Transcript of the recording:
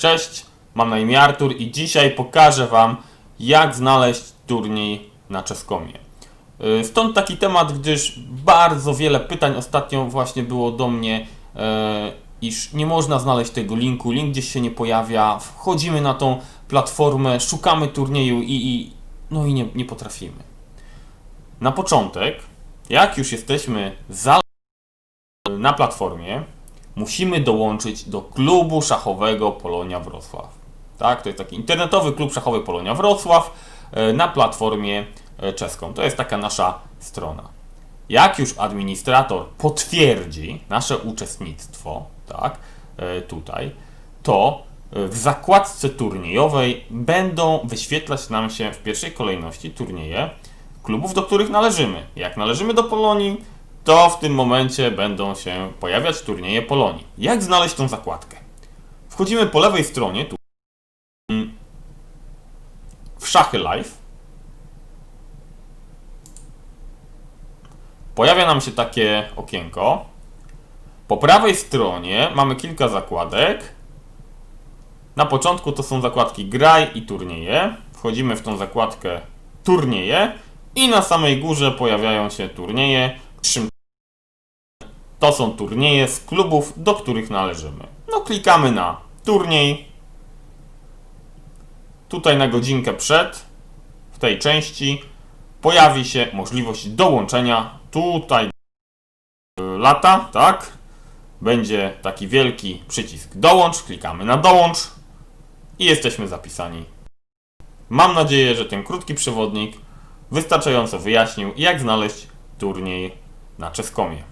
Cześć, mam na imię Artur i dzisiaj pokażę Wam, jak znaleźć turniej na Czeskomie. Yy, Stąd taki temat, gdyż bardzo wiele pytań ostatnio właśnie było do mnie, yy, iż nie można znaleźć tego linku, link gdzieś się nie pojawia, wchodzimy na tą platformę, szukamy turnieju i, i no i nie, nie potrafimy. Na początek, jak już jesteśmy za na platformie, musimy dołączyć do klubu szachowego Polonia Wrocław. Tak, to jest taki internetowy klub szachowy Polonia Wrocław e, na platformie e, czeską. To jest taka nasza strona. Jak już administrator potwierdzi nasze uczestnictwo, tak, e, tutaj, to w zakładce turniejowej będą wyświetlać nam się w pierwszej kolejności turnieje klubów, do których należymy. Jak należymy do Polonii, to w tym momencie będą się pojawiać turnieje Polonii. Jak znaleźć tą zakładkę? Wchodzimy po lewej stronie, tu w szachy live. Pojawia nam się takie okienko. Po prawej stronie mamy kilka zakładek. Na początku to są zakładki graj i turnieje. Wchodzimy w tą zakładkę turnieje i na samej górze pojawiają się turnieje. To są turnieje z klubów, do których należymy. No klikamy na turniej. Tutaj na godzinkę przed, w tej części, pojawi się możliwość dołączenia. Tutaj y, lata, tak? Będzie taki wielki przycisk dołącz. Klikamy na dołącz i jesteśmy zapisani. Mam nadzieję, że ten krótki przewodnik wystarczająco wyjaśnił, jak znaleźć turniej na Czeskomie.